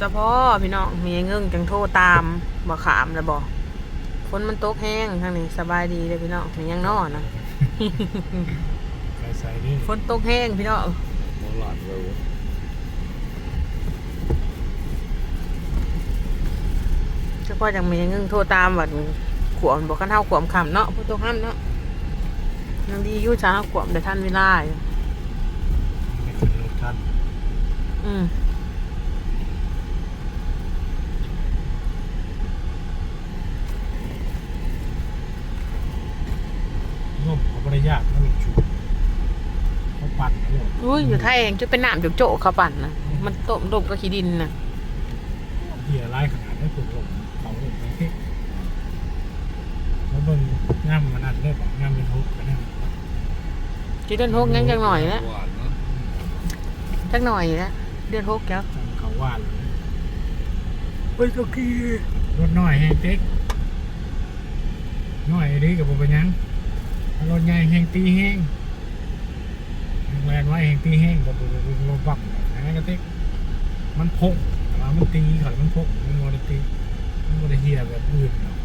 สะพอพี่น้องมีเงิงจังโทรตามบ่ขามแล้วบ่ฝนมันตกแห้งทางนี้สบายดีเลยพี่น้องมียังนอนนะใส่ใส่นี่ฝนตกแห้งพี่น้องโมหลอดเร็วเฉพาะจังมีเงิงโทรตามว่าขวมบ่คันเฮาขวมคำเนาะผู้ตกห้ามเนาะยังดีอยู่ช้าขวมได้ทันเวลาอยู่ไม่ขึ้นรถทันอืมร่มเขาบริยากนะลูกชูเขาปั่นนะลูก อุ้ยอยู่ไทยเองจะเป็นน้ำจุกโจกเขาปั่นนะมันต้มดมกับขี้ดินนะเหี้ยร้ายขนาดได้ปลุกลมเขาลมไปที่แล้วเบิ่งง่ามมันนัดได้บอกง่ามเป็นทุกข์กันแน่จีเดือนหกยังจังหน่อยแล้วหวานเนาะจังหน่อยแล้วเดือนหกแล้วจำเขาว่าเลยเฮ้ยก็ขี้รถน้อยแห้งเต็กน้อยดีกับผมเป็นหยังรถใหญ่แห้งตีแห้ง แรงไว้แห้งตีแห้งกับรถบักนะกระเต็กมันพกแต่ว่ามันตีเขามันพกมันโมได้ตีมันโมได้เฮียแบบอื่นเนาะ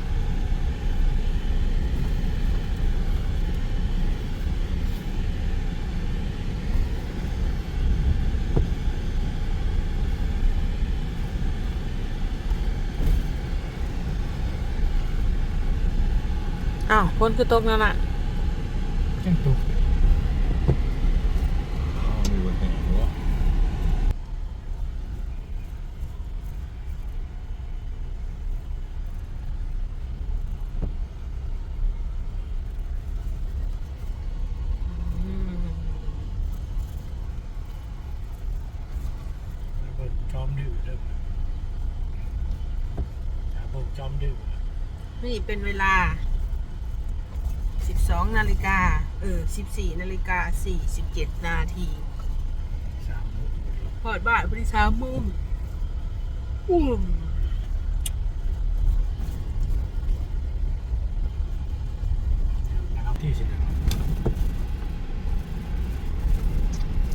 อ้าวฝนคือตกนั่นน่ะตุก อ๋อมีวันแห่งหัว เบิ่งจอ มดื้อเด้อถ้าเบิ่งจอมดื้อนี่เป็นเวลา 12 นาฬิกา เออ 14 นาฬิกา 47 นาทีสามโมงพอดบ้านพอดีสามโมงอุ้มนะครับที่สิบเอ็ด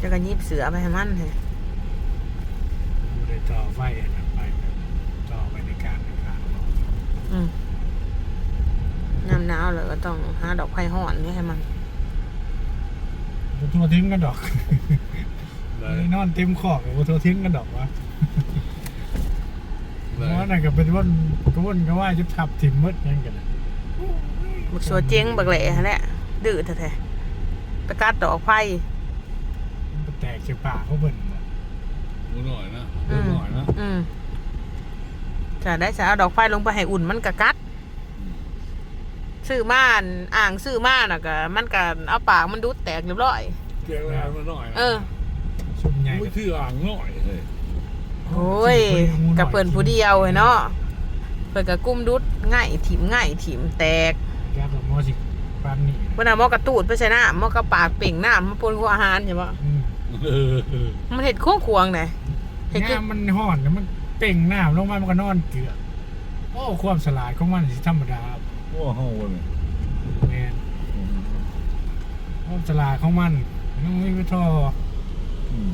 จะกันยิบเสือไปให้มันเลยดูใน จอไฟอันนั้นไปจอไว้ในกลางในกลางอืมน้ำหนาวเลยก็ต้องหาดอกไผ่ห่อนนี่ให้มันบุทัวทิ้งกันดอกได้นี่นอนเต็มขอบบุทัวทิ้งกันดอกวะเพได้ราะว่านั่นก็เป็นวันก็วันก็ว่าจะทับถิ่มมืดยังกันนะบักสัวเจ๊งบักแหล่หั่นแหละดื้อแท้ๆไปกัดดอกไผ่มันไปแตกเชียป่าเขาเบิ่น หมดหมูหน่อยนะหอืมูมหน่อยนะอืมจะได้จะเอาดอกไฟลงไปให้อุ่นมันกะกัดซื้อมาอั่นอ่างซื้อมาน่ะก็มันก็เอาปากมันดูดแตกเรียบร้อยเกี่ยวแล้วมาหน่อยนะเออชุมใหญ่ไม่ชื่ออ่างหน่อยเลยโอ้ยกับเพิ่นผู้เดียวเนาะเพิ่นก็กุ้มดุดง่ายถิ่มง่ายถิ่มแตกแก้วมอสิปานนี่เพิ่นเอาหม้อกระตูดไปใส่น้ำหม้อกระปากเป่งน้ำมาปนหัวอาหารใช่ปะอืมเออมันเห็ดโค้งควงไหน เห็ดคือ น้ำมันห่อนแล้วมันเป่งน้ำลงมามันก็นอนเกลือโอ้ความสลาดของมันสิธรรมดาหัวห้องเลยแมนความสลาดของมันมันไม่ไปท่ออืม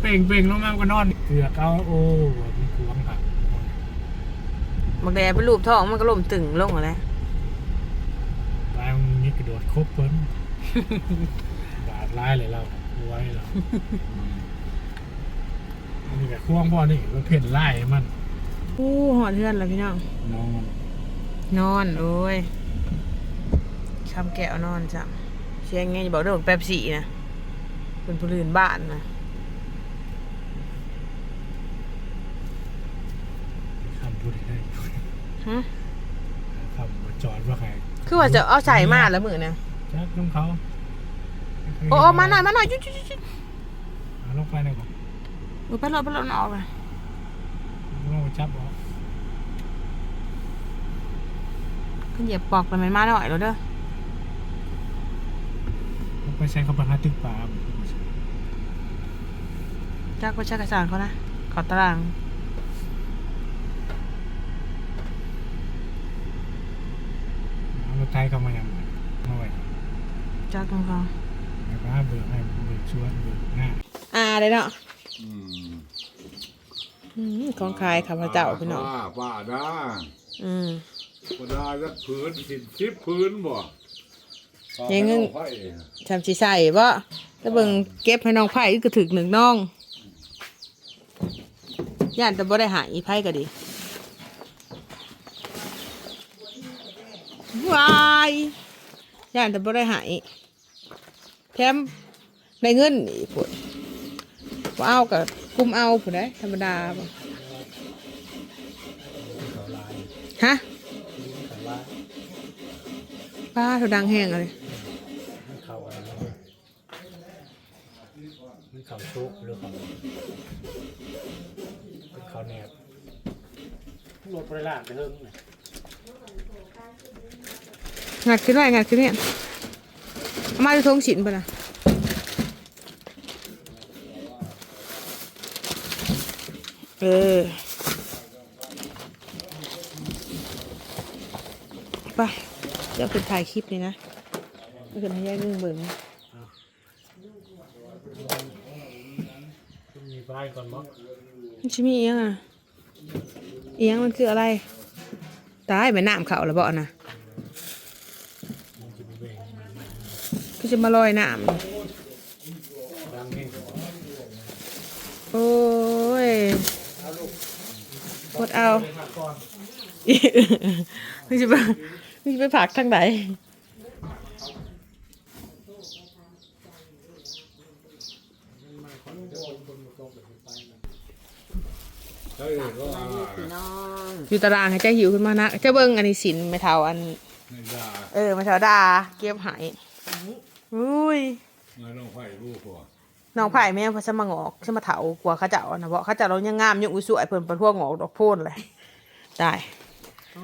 เป่งเป่งลงมามันก็นอนเกลือกเอาโอ้มันกวงค่ะบักแดดเป็นรูปท้องมันก็ล่มตึงลงแล้ว ลายมันนี่กระโดดครบเพิ่น บาดร้ายเลยเราไว้เรา อันนี้กับควงพ่อนี่มันเพ่นไล่มันอู้หอดเทือนแล้วพี่น้องน้องนอนโอ้ยคำแก้วนอนจ้ะเชียงไงจะบอกเรื่องแป๊บสีนะเป็นผู้ลื่นบ้านนะคำพูดได้ฮะคำมาจอดว่าใครคือว่าจะเอาใส่มาแล้วมือนะจักน้องเขาโอ้โอ้มาหน่อยมาหน่อยจุ๊ดจุ๊ดจุ๊ดเอาลงไปหน่อยก่อน อุ้ยไปรถไปรถออกไปลงไปจับเอาขึ้นเหยียบปอกแล้วมันมาหน่อยแล้วเด้อไปใช้คำพันธ์ตึกป่าจักไปชักระสานเขานะ ขอตารางเอารถไทยเข้ามาอย่างน้อยจักของเขาแล้วก็เบิกให้เบิกชวนเบิกหน้าอ่าเลยเนาะ อืมอืมของขายข้าพเจ้าพี่น้องป้าป้าดาอืม ป้าดาจะพื้นสิบสิบพื้นบ่ยังเงินไฟทำสิใส่บ่ถ้าเบิ่งเก็บให้น้องไผ่ก็ถึกหนึ่งน้องย่านแต่บ่ได้หายไผ่ก็ดีวายย่านแต่บ่ได้หายแถมได้เงินอีกพุ่น บ่เอากับกุมเอาพุ่นได้ธรรมดาบ่เขาลายฮะเขาลายป้าเธอดังแห้งอะไรมันเขาอะไรนะมันเขาชุกหรือเขาเป็นเขาแนบรถประหลาดไปเฮิ่งน่ะงัดขึ้นไว้งัดขึ้นเนี่ยเอามาจะทงสินป่ะนะ เออไปเดี๋ยวขึ้นถ่ายคลิปนี่นะเดี๋ยวขึ้นให้ยายนึ่งเบิ่งคุณมีไฟก่อนมั้งมันชิมีเอียงอะ เอียงมันคืออะไร ตายไปน้ำเขาแล้วบ่นะมันจะมีเวงมันมันก็จะมาลอยน้ำ ดังแห้ง โอ้ย กดเอาก่อนมึงจะไปมึงจะไปผักทางไหนใช่ก็ว่าอยู่ตารางให้เจ้าหิวขึ้นมานะเจ้าเบิ้งอันนี้สินไม่เท่าอันในดาเออไม่เท่าดา เก็บหายอุ้ยในน้องไฟลูกพ่อ น้องไผ่แม่งเพอสมางอกสมาเถากลัวเขาเจ้านะเพราะเขาเจ้าเรายังงามยังอุ้ยสวยเพิ่นเป็นพวกงอกดอกโพ่นเลยได้โอ้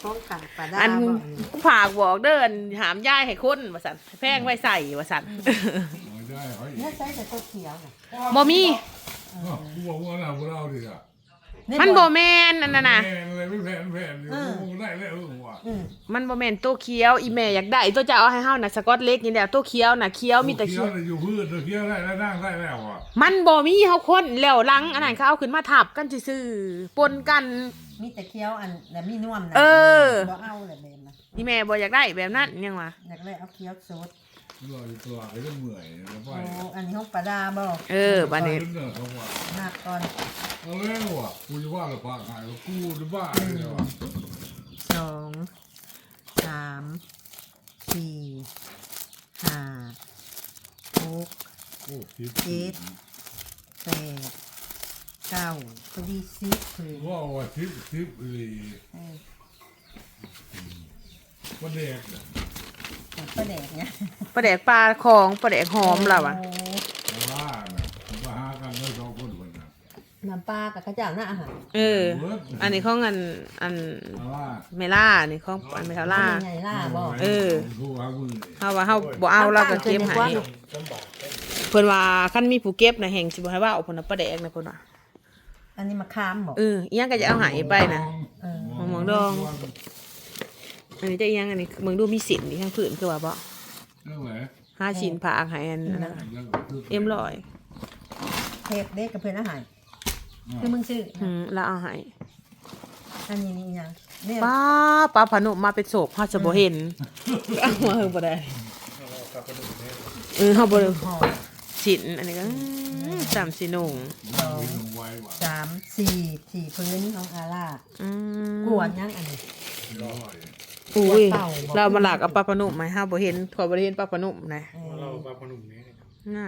ข้องกาปลาดาอันบ่ฝากบอกเดินหามย่ายให้คนว่าสันแพงไว้ใส่ว่าสันไม่ได้เฮ้ยเนี่ยใส่แต่ตัวเขียวน่ะบ่มีกูบอกว่าเราพวกเราดิอะ มันบ่แมนอันนั้นน่ะแผ่นอะไรไม่แผ่นแผ่นอยู่กูได้แล้วเออว่ะอืมมันบ่แม่นตัวเคี้ยวอีแม่อยากได้ตัวจะเอาให้เฮาน่ะสกอตเล็กนี่แหละตัวเคี้ยวน่ะเคี้ยวมีแต่เคี้เคี้ยยววอยู่พืชเคี้ยวได้แล้วนั่งได้แล้วอะมันบ่มีเฮาคนแล้วหลังอันนั้นเขาเอาขึ้นมาทับกันซื่อๆปนกัน มีแต่เขียวอันแต่มีนวมนะเออ บ่เอาเลยแบบนะอีแม่บ่อยากได้แบบนั้นยังวะอยากเลยเอาเขียวสดตัวตัวไอ้เรื่องเหนื่อยแล้วไปโอ้อันนี้ห้องปลาดาบ่เออบัดนี้เรื่องเขาว่าหักก่อน เอาแล้วอะกูจะว่าหรือเปล่าหายกูจะบ้าเลยว่ะสองสามสี่ห้าหกโอ้ทิพเจ็ดแปดเก้าพอดีสิบคือว่าว่าทิพทิพเลยเออว่าเด็กปลาแดกเนี่ยปลาแดกปลาของปลาแดกหอมเราอะโแน้ำปลากับข้าวเจ้าหน้าอาหารเออ อันนี้ของอันอันแต่ว่าเมล่านี่ของอันเมทัลล่าเป็นไงล่ะบ่เออกูหามือเฮาว่าเฮาบ่เอาเราก็เก็บให้ลำบากเลยเพิ่นว่าคันมีผู้เก็บน่ะแห่งสิบ่ให้ว่าเอาเพิ่นน่ะปลาแดกน่ะเพิ่นว่าอันนี้มะขามบ่เอออีหยังก็จะเอาให้ไปน่ะเออหมองดอง อันนี้จะอีหยังอันนี้เบิ่งดูมีสินนี่ข้างพื้นคือว่าบ่เรื่องไหนห้าสินผากให้อันนั้นน่ะเอ็มร้อยเทปเด็กกับเพื่อนอาหาร คือมึงซื้ออืมแล้วเอาให้อันนี้นี่ยังเนี่ยป้าป้าพนุมาเป็นโศกเฮาจะบ่เห็นเอามาเฮาบ่ได้เออเฮาบ่ได้ห่อสินอันนี้ก็อืมสามสิหนุ่งสองไว้ว่ะสามสี่สี่พื้นของอาร่าอืมกวนยังอันนี้ร้อยอุ้ยเป่าบ่เรามาหลักเอาปลาพนุมาให้เฮาบ่เห็นขอยบ่ได้เห็นปลาพนุนะเออเราปลาพนุ่มนี่น่า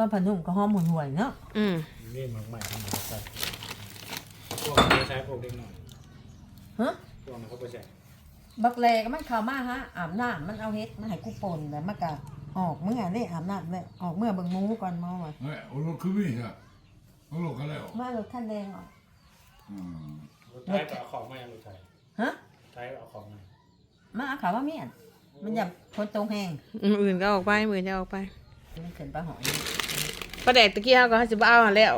ป้าผนุ่มก็หอมห่วยๆเนาะอืมนี่มันใหม่ทำมาใส่พวกมันใช้พวกเด็กหน่อยฮะพวกมันเขาไปใช้บักแลก็มันเข้ามาฮะอาบน้ำมันเอาเฮ็ดมาให้กูปนแล้วมันก็ออกเมื่อนี่อาบน้ำเลยออกเมื่อเบิ่งหมูก่อนมาว่ะเฮ้ยเอารถคือมีใช่เอารถกันแล้วมารถคันแดงออกอืมรถไทยเอาของมาอย่างรถไทยฮะไทยเอาของมามาเอาขาวว่าเมียนมันอย่าคนตรงแห้งอืมอื่นก็ออกไปมื้อจะออกไป มันขึ้นปลาหอยปลาแดกตะกี้เฮาก็เฮาสิบ่เอาหั่นแล้ว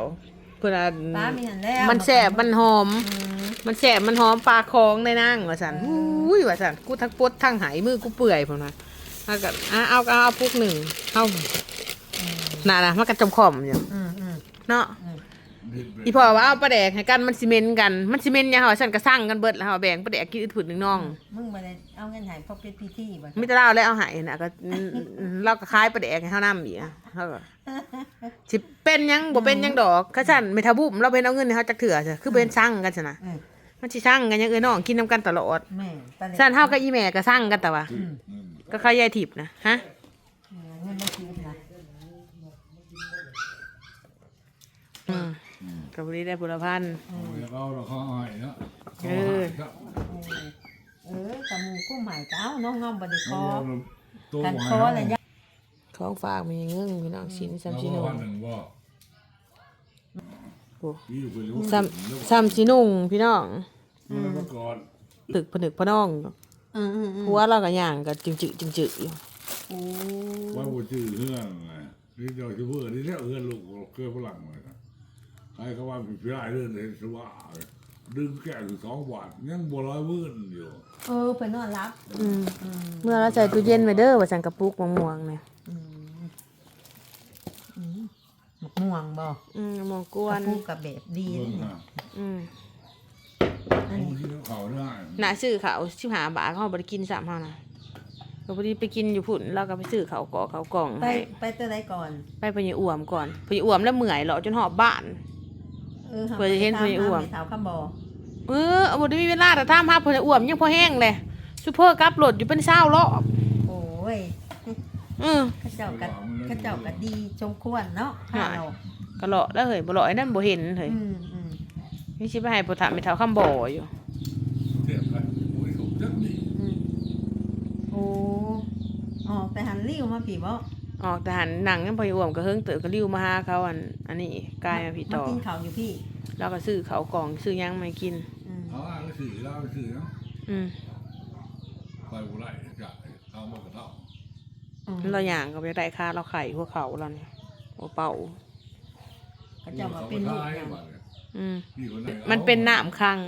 เพิ่นว่าปลามีหันแล้วมันแซ่บมันหอม อืมมันแสบมันหอมปลาคองในนั่งว่าสันอุ้ยว่าสันกูทั้งปดทั้งหายมือกูเปื่อยผมนะเอากับอะเอาเอาเอาปุกหนึ่งเอาน่ะนะมันกระจมขอมอยู่อืมอืมเนาะ อืมเห็นแบบ อีพ่อว่าเอาปลาแดกให้กันมันซีเมนต์กันมันซีเมนต์หยังเหรอฉันก็สั่งกันเบิดแล้วเหรอแบ่งปลาแดกกินอึดผุดหนึ่งน้องมึงมาเลยเอาเงินใหายพอเป็นพิธีบ่มิตรเล่าแล้วเอาใหายนะก็อืมอืมเราก็คล้ายปลาแดกให้เท่าน้ำอีกอะเขาก็สิเป็นหยังบ่เป็นหยังดอกข้าฉันไม่ทาบุ่มเราเป็นเอาเงินให้เขาจักเถื่อจ้ะคือเป็นสั่งกันซะนะเออมันสิสั่งกันหยังเอ้ยน้องกินน้ำกันตลอดแม่ปลาแดกสั่นเฮากับอีแม่ก็สั่งกันแต่ว่าอืมก็ค่ายายทิพย์นะฮะ เงินบ่ชีวิตนะ อืม กับบริได้บุรพันธ์เอาเราเราเขาเอาให้เนาะเออครับเออเออกับหมูกุ้งใหม่ก็เอาน้องงอมบ่ได้คอเราตัวกันหวาคออะไรยยะของฝากมีเงื่งมีน้องชิ้นซ้ำชิ้นเรานุ่ก็งวันหนึ่งว่าโอ้พี่อยู่ไปรู้ซ้ำซ้ำชิ้นนุ่งพี่น้องแล้วเมื่อก่อนตึกผนึกพะน้องอืมอืมอืมหัวเราก็ย่างก็จึงจึจึงจึอยู่โอ้ว่าบูจื้อเฮือนไงนี่เดี๋ยวจะเพื่อนี่เนี่ยเฮือนลูกเคยฝรั่งเลยนะ ใครเขาว่าผิดพลาดเรื่องเห็นสว่า ดึงแก้ถึงสองบาทยังบัวร้อยวื่นอยู่เออเพิ่นนอนรับอืมอืมเมื่อเราใส่ตู้เย็นไว้เด้อว่าสั่งกระปุกม่วงๆเนี่ยอืมอืมหมกม่วงบ่อืมมองกวกระนปุกกับแบบดีเบิ่งนี่นะอืมอันผู้นี้ ที่เขาได้น่ะซื้อเขาวสิบหาบาทเขาบ่ได้กินสามเฮานะก็พอดีไปกินอยู่พุ่นเราก็ไปซื้อเขาวกอเขาวกล่องไปให้ไปตัวใดก่อน ไปพญอ่วมก่อนพญอ่วมแล้วเมื่อยเหรอจนหอบบ้านเออเพื่อจะเห็นเพื่อจะอ้วม สาวคำบ่เออเอาบ่ได้มีเวลาแต่ถามหาพญอ่วมยังพอแห้งเลยซุปเปอร์กลับรถอยู่เป็นเศร้ารอบโอ้ยเออ เข้าเจ้ากัเข้าเจ้ากัดีชมควรเนาะหาเราก็เลาะแล้วเฮ้ยบ่เลาะไอ้นั่นบ่เห็นเฮ้ยอืมอืมนี่สิไปให้บ่ถามไปเท่าคำบ่อยู่เทียบกันโอ้ยถูกจังนี่อืมโอ้ออกแต่หันริ้วมาผีบ่ ออกแต่หันหนังยังพญอ่วมก็เฮิงเติบก็ริ้วมาหาเขาอัน อันนี้กลายมาพี่ต่อมากินข้าวอยู่พี่แล้วก็ซื้อเขาวกล่องซื้อหยังมาให้กิน อืมเอาอ่านหนังสือเล่าหนังสือเนาะอืมไปบุไรจะเอามากระเท่าอืมเราย่างก็ไปได้ค่าเราไข่พวกเขาเราเนี่ยโอเป่า เขาเจ้ามาเป็นลูกหยัง อืม พี่คนไหนมันเป็นน้ำคัง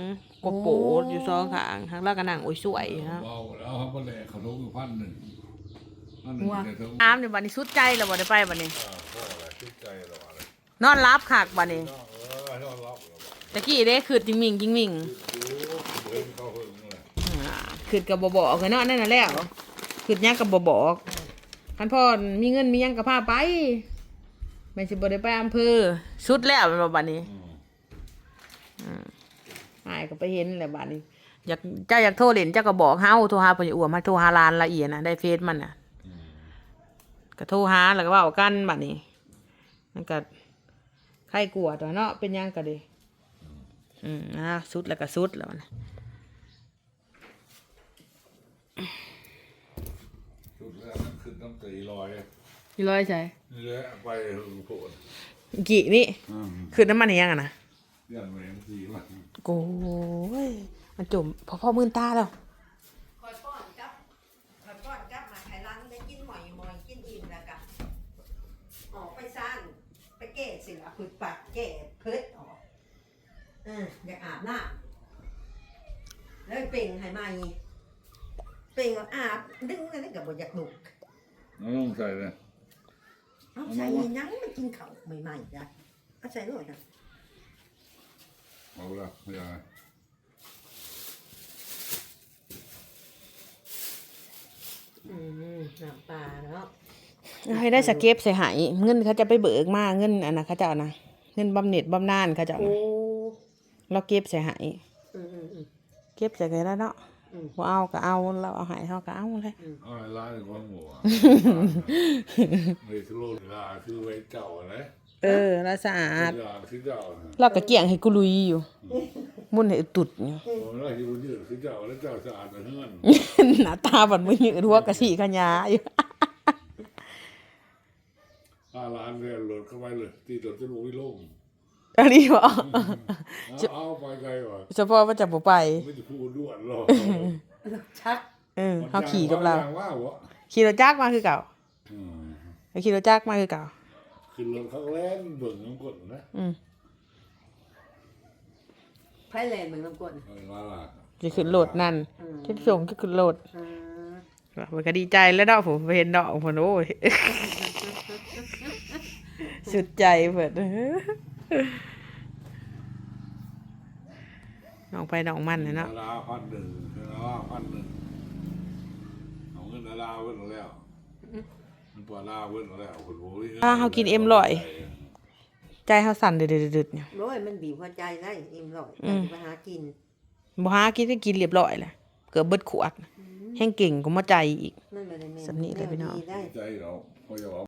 กโอ้บโปดอยู่ซองขางทางล่างกระนังโอ้ยสวยนะเบาแล้วเขาก็แหลกเขาลงอยู่พันหนึ่งพัน หนึ่งเดี๋ยวต้องน้ำในวันนี้สุดใจแล้วบ่ได้ไปวันนี้อ่าพ่ออะไรติดใจเราอะไรนอนรับขากวันนี้เออให้เรารับเราตะกี้เด้ขืดจิงมิงจิงมิงดูเห็นเขาเพิ่งเลยอ่าขืดกับบ่บอกกันเนาะนั่นน่ะแล้วขืดหยังกับบ่บอกคันพ่อมีเงินมีหยังก็พาไปไม่สิบ่ได้ไปอำเภอสุดแล้วแม่นบ่บัดนี้อืมหายก็ไปเห็นแหละบัดนี้อยากเจ้าอยากโทรเล่นเจ้าก็บอกเฮาโทรหาเพิ่นอ้วมมาโทรหาร้านละเอียดนะได้เฟซมันน่ะอืม ก็โทรหาแล้วก็เว้ากันบัดนี้มันก็ใครกลัวตัวเนาะเป็นหยังก็ดีอืมอ่าสุดแล้วก็สุดแล้วนะสุดแล้วนั่นคือน้ำตีลอยอยู่ร้อยใช่นี่แหละไปโผล่กี่นี่อืมคือน้ำมันอีหยังอะนะเรื่องแรงสีมันโอ้ยมันจมพอพ่อมื่นตาแล้ว คอยป้อนกับคอยป้อนกับมาไขลังได้กินหอยหมอยกินอิ่มแล้วก็ออกไปซ่านไปแก้สิละคือปัดแก้เพิดออกเอออยากอาบน้ำแล้วเป่งให้มาอีเป่งว่าอาบดึงอะไรกับบอยากลุกน้องใส่เลยเอาใส่ยังมันกินข้าวใหม่ๆจ้ะเอาใส่หน่อยนะเอาละไม่ได้อืมน้ำปลาเนาะ ให้ได้สเก็บใส่หายเงินเขาจะไปเบิกมาเงินอันนะเขาจะเอานะเงินบำเหน็จบำนาญเขาจะเอาโอ้นะเราเก็บใส่หายอืมอืมอืม เก็บใส่กันแล้วเนาะอืม บ่เอาก็เอาเราเอาหายเขาก็เอาเลยเอาอะไรร้ายของหมูอะในสโลดลาคือไว้เจ้าอะไรเออแล้วสะอาดเวลาคือเจ้านะเราก็เกี่ยงให้กุลุยอยู่ มุ่นให้ตุดอยู่ ผมว่าที่มันยืดคือเจ้าแล้วเจ้าสะอาดแต่เฮือน หน้าตาบัดมือยืดหัวกะสีขยาอยู่ อาร้านเนี่ยหลุดเข้าไปเลยตีตัวจมูกวิโล่งอันนี้บ่เอาเอาไปไกลว่ะเฉพาะว่าจะบ่ไป ไม่จะพูดด้วนหรอกชักเออเขาขี่กับเรา อย่างว่าวะขี่รถจักรมาคือเก่าอืมเขาขี่รถจักรมาคือเก่า ขึ้นรถเขาแล่นเบิ่งน้ำกดนะอืมไพ่แลนด์เหมือนลำกวน เออว่าล่ะจะขึ้นรถนั่นอืม ที่ส่งก็ขึ้นรถอืม มันก็ดีใจแล้วเนาะผมเห็นเนาะผมโอ้ยสุดใจเพิ่นน้องไปน้องมันน่ะเนาะดาราพันหนึ่งดาราพันหนึ่งเอาเงินดาราเว้นแล้วมันปลาดาเว้นแล้วคนโว้ยถ้าเฮากินเอ็มร้อยใจเฮาสั่นเดึดๆๆเนี่ยโอ้ยมันบีบหัวใจได้เอิ่มหรอกอืมไปหากินบ่หากินก็กินเรียบร้อยแหละเกือบเบิดขวด แห้งเก่งก็มาใจอีก มันไม่ได้แม่สำนีเลยพี่น้องแวดีได้ ใจเราเขาจะบอก